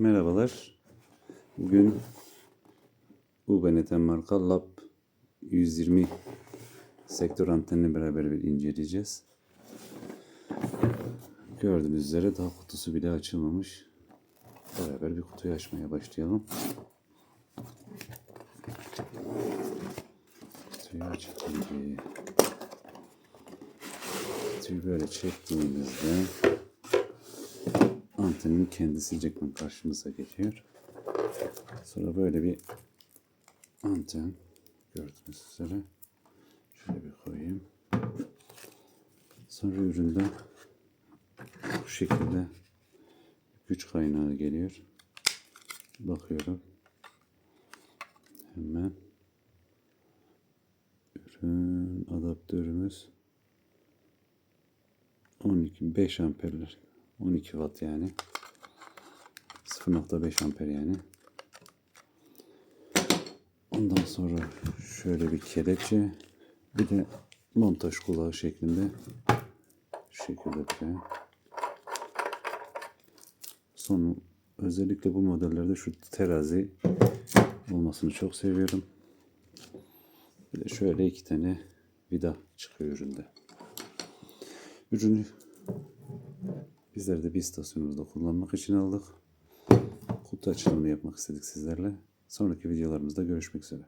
Merhabalar. Bugün UBNT marka Lab 120 sektör antenini beraber bir inceleyeceğiz. Gördüğünüz üzere daha kutusu bile açılmamış. Beraber bir kutuyu açmaya başlayalım. Kutuyu açalım. Kutuyu böyle çektiğimizde antenin kendisi direktmen karşımıza geliyor. Sonra böyle bir anten gördüğünüz üzere şöyle bir koyayım. Sonra üründe bu şekilde güç kaynağı geliyor. Bakıyorum. Hemen ürün adaptörümüz 12 5 amperler 12 watt yani. 0.5 amper yani. Ondan sonra şöyle bir kelepçe bir de montaj kulağı şeklinde şu şekilde bir de son özellikle bu modellerde şu terazi olmasını çok seviyorum. Bir de şöyle iki tane vida çıkıyor üründe. Ürünü Bizler de bir istasyonumuzda kullanmak için aldık. Kutu açılımı yapmak istedik sizlerle. Sonraki videolarımızda görüşmek üzere.